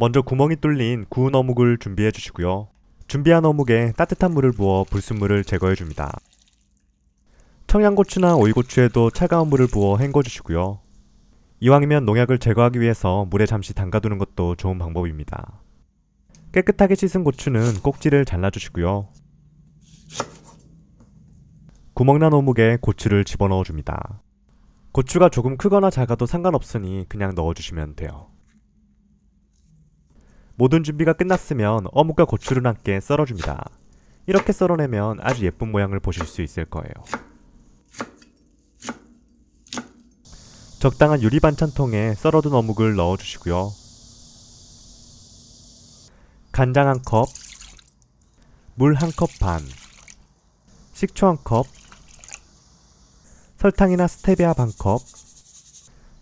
먼저 구멍이 뚫린 구운 어묵을 준비해 주시고요. 준비한 어묵에 따뜻한 물을 부어 불순물을 제거해 줍니다. 청양고추나 오이고추에도 차가운 물을 부어 헹궈 주시고요. 이왕이면 농약을 제거하기 위해서 물에 잠시 담가두는 것도 좋은 방법입니다. 깨끗하게 씻은 고추는 꼭지를 잘라주시고요. 구멍난 어묵에 고추를 집어넣어 줍니다. 고추가 조금 크거나 작아도 상관없으니 그냥 넣어주시면 돼요. 모든 준비가 끝났으면 어묵과 고추를 함께 썰어줍니다. 이렇게 썰어내면 아주 예쁜 모양을 보실 수 있을 거예요. 적당한 유리 반찬통에 썰어둔 어묵을 넣어주시고요. 간장 한 컵, 물 한 컵 반, 식초 한 컵, 설탕이나 스테비아 반 컵,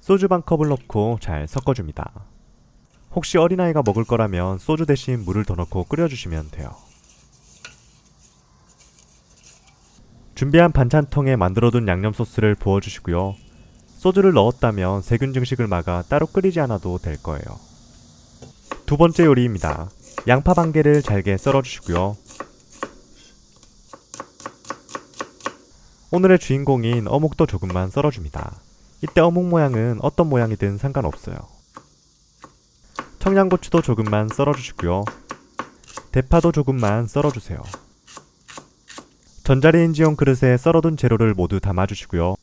소주 반 컵을 넣고 잘 섞어줍니다. 혹시 어린아이가 먹을 거라면 소주 대신 물을 더 넣고 끓여주시면 돼요. 준비한 반찬통에 만들어둔 양념 소스를 부어주시고요. 소주를 넣었다면 세균 증식을 막아 따로 끓이지 않아도 될 거예요. 두 번째 요리입니다. 양파 반 개를 잘게 썰어주시고요. 오늘의 주인공인 어묵도 조금만 썰어줍니다. 이때 어묵 모양은 어떤 모양이든 상관없어요. 청양고추도 조금만 썰어주시고요. 대파도 조금만 썰어주세요. 전자레인지용 그릇에 썰어둔 재료를 모두 담아주시고요.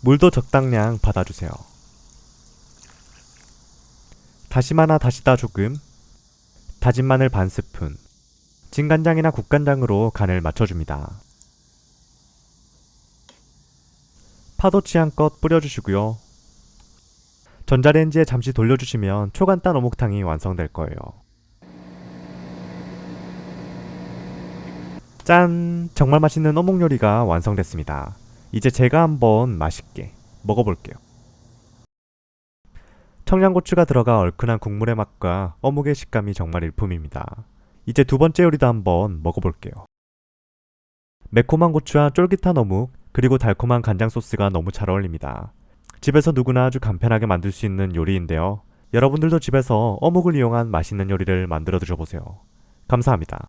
물도 적당량 받아주세요. 다시마나 다시다 조금, 다진 마늘 반 스푼, 진간장이나 국간장으로 간을 맞춰줍니다. 파도치 한껏 뿌려주시고요. 전자레인지에 잠시 돌려주시면 초간단 어묵탕이 완성될 거예요. 짠! 정말 맛있는 어묵 요리가 완성됐습니다. 이제 제가 한번 맛있게 먹어볼게요. 청양고추가 들어가 얼큰한 국물의 맛과 어묵의 식감이 정말 일품입니다. 이제 두 번째 요리도 한번 먹어볼게요. 매콤한 고추와 쫄깃한 어묵, 그리고 달콤한 간장 소스가 너무 잘 어울립니다. 집에서 누구나 아주 간편하게 만들 수 있는 요리인데요. 여러분들도 집에서 어묵을 이용한 맛있는 요리를 만들어 드셔보세요. 감사합니다.